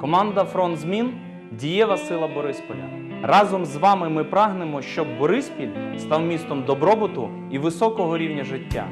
Команда Фронт Змін дієва сила Борисполя. Разом з вами ми прагнемо, щоб Бориспіль став містом добробуту і високого рівня життя.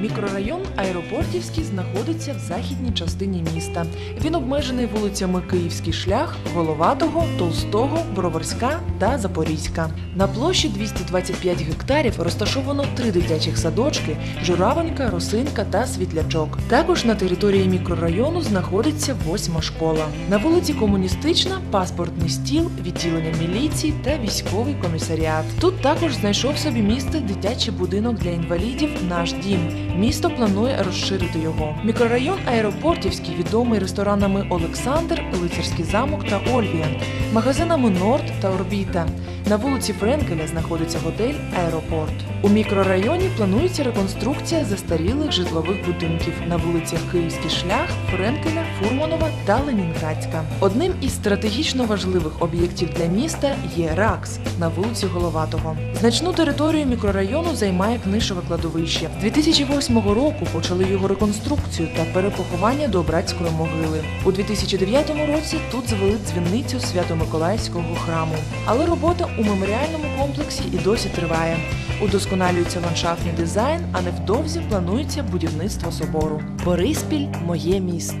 Мікрорайон Аеропортівський знаходиться в західній частині міста. Він обмежений вулицями Київський шлях, Головатого, Толстого, Броварська та Запорізька. На площі 225 гектарів розташовано три дитячих садочки: Журавонька, Росинка та Світлячок. Також на території мікрорайону знаходиться восьма школа. На вулиці Комуністична паспортний стіл, відділення міліції та військовий комісаріат. Тут також знайшов собі місце дитячий будинок для інвалідів Наш дім. Місто планує розширити його. Мікрорайон Аеропортівський відомий ресторанами Олександр, Лицарський замок та Ольвіан, магазинами Норд та Орбіта. На вулиці Френкеля знаходиться готель Аеропорт. У мікрорайоні планується реконструкція застарілих житлових будинків на вулицях Київський шлях, Френкеля, Фурманова та Ленінградська. Одним із стратегічно важливих об'єктів для міста є РАКС на вулиці Головатого. Значну територію мікрорайону займає книжове кладовище. З 2008 року почали його реконструкцію та перепоховання до братської могили. У 2009 році тут звели дзвіницю Свято-Миколаївського храму. Але робота у меморіальному комплексі і досі триває. Удосконалюється ландшафтний дизайн, а невдовзі планується будівництво собору. Бориспіль моє місто.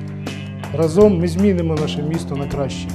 Разом ми змінимо наше місто на краще.